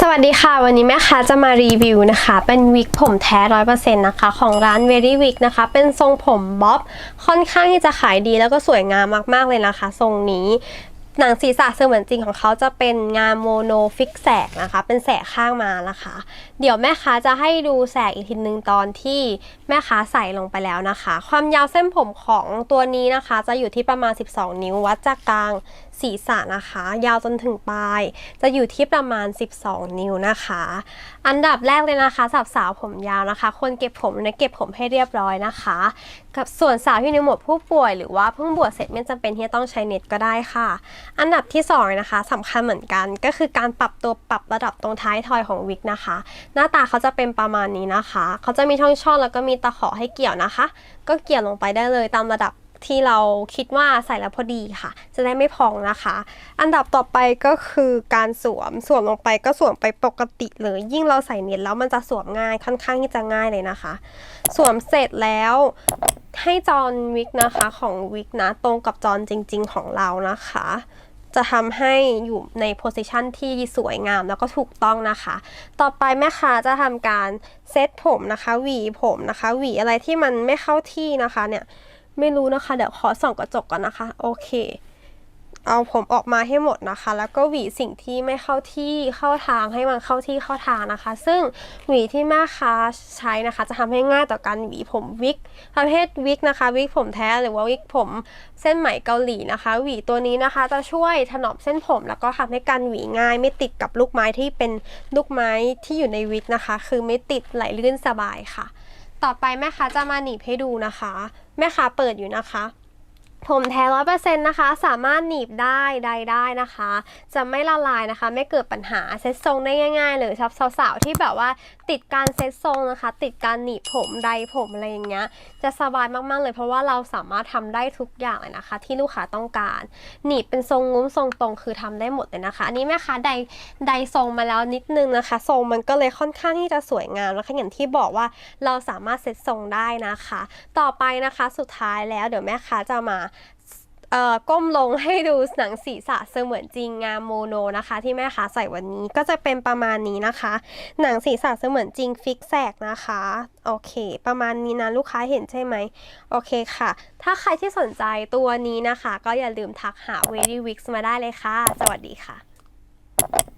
สวัสดีค่ะ วันนี้แม่ค้าจะมารีวิวนะคะ เป็นวิกผมแท้ร้อยเปอร์เซ็นต์นะคะ ของร้าน Very Wig นะคะ เป็นทรงผมบ๊อบค่อนข้างที่จะขายดีแล้วก็สวยงามมากๆเลยนะคะ ทรงนี้ หนังศีรษะเสมือนจริงของเขาจะเป็นงานโมโนฟิกแสกนะคะ เป็นแสกข้างมานะคะ เดี๋ยวแม่ค้าจะให้ดูแสกอีกทีนึงตอนที่แม่ค้าใส่ลงไปแล้วนะคะ ความยาวเส้นผมของตัวนี้นะคะ จะอยู่ที่ประมาณ 12 นิ้ววัดจากกลางศีรษะนะคะ ยาวจนถึงปลาย จะอยู่ที่ประมาณ 12 นิ้วนะคะ อันดับแรกเลยนะคะสำหรับสาวผมยาวนะคะ คนเก็บผมเนี่ยเก็บผมให้เรียบร้อยนะคะ กับส่วนสาวที่ในหมวดผู้ป่วยหรือว่าเพิ่งบวชเสร็จไม่จำเป็นที่จะต้องใช้เน็ตก็ได้ค่ะอันดับที่สองนะคะสำคัญเหมือนกันก็คือการปรับตัวปรับระดับตรงท้ายทอยของวิกนะคะ หน้าตาเขาจะเป็นประมาณนี้นะคะ เขาจะมีช่องช่องแล้วก็มีตะขอให้เกี่ยวนะคะ ก็เกี่ยวลงไปได้เลยตามระดับที่เราคิดว่าใส่แล้วพอดีค่ะ จะได้ไม่พองนะคะ อันดับต่อไปก็คือการสวมสวมลงไปก็สวมไปปกติเลยยิ่งเราใส่เน็ตแล้วมันจะสวมง่ายค่อนข้างที่จะง่ายเลยนะคะ สวมเสร็จแล้ว ให้จอนวิกนะคะของวิกนะตรงกับจอนจริง ๆ ของเรานะคะ จะทำให้อยู่ในโพสิชันที่สวยงามแล้วก็ถูกต้องนะคะ ต่อไปแม่ค้าจะทำการเซตผมนะคะหวีผมนะคะหวีอะไรที่มันไม่เข้าที่นะคะเนี่ยไม่รู้นะคะ เดี๋ยวขอส่องกระจกก่อนนะคะ โอเค เอาผมออกมาให้หมดนะคะ แล้วก็หวีสิ่งที่ไม่เข้าที่เข้าทางให้มันเข้าที่เข้าทางนะคะ ซึ่งหวีที่แม่ค้าใช้นะคะ จะทำให้ง่ายต่อการหวีผมวิกประเภทวิกนะคะ วิกผมแท้หรือว่าวิกผมเส้นไหมเกาหลีนะคะ หวีตัวนี้นะคะ จะช่วยถนอมเส้นผม แล้วก็ทำให้การหวีง่าย ไม่ติดกับลูกไม้ที่เป็นลูกไม้ที่อยู่ในวิกนะคะ คือไม่ติดไหลลื่นสบายค่ะ ต่อไปแม่ค้าจะมาหนีบให้ดูนะคะ แม่ค้าเปิดอยู่นะคะ ผมแท้ร้อยเปอร์เซ็นต์นะคะ สามารถหนีบได้ใดได้นะคะ จะไม่ละลายนะคะ ไม่เกิดปัญหาเซ็ตทรงได้ง่าย ๆ เลยสำหรับสาวๆที่แบบว่าติดการเซ็ตทรงนะคะ ติดการหนีบผมใดผมอะไรอย่างเงี้ย จะสบายมากๆเลย เพราะว่าเราสามารถทำได้ทุกอย่างเลยนะคะ ที่ลูกค้าต้องการ หนีบเป็นทรงงุ้มทรงตรงคือทำได้หมดเลยนะคะ อันนี้แม่ค้าใดใดทรงมาแล้วนิดนึงนะคะ ทรงมันก็เลยค่อนข้างที่จะสวยงามนะคะอย่างที่บอกว่าเราสามารถเซ็ตทรงได้นะคะ ต่อไปนะคะสุดท้ายแล้วเดี๋ยวแม่ค้าจะมา ก้มลงให้ดูหนังศีรษะเสมือนจริงงามโมโนนะคะ ที่แม่ค้าใส่วันนี้ก็จะเป็นประมาณนี้นะคะ หนังศีรษะเสมือนจริงฟิกแสกนะคะโอเค ประมาณนี้นะลูกค้าเห็นใช่ไหมโอเคค่ะ ถ้าใครที่สนใจตัวนี้นะคะ ก็อย่าลืมทักหา v e r y Wix มาได้เลยค่ะ สวัสดีค่ะ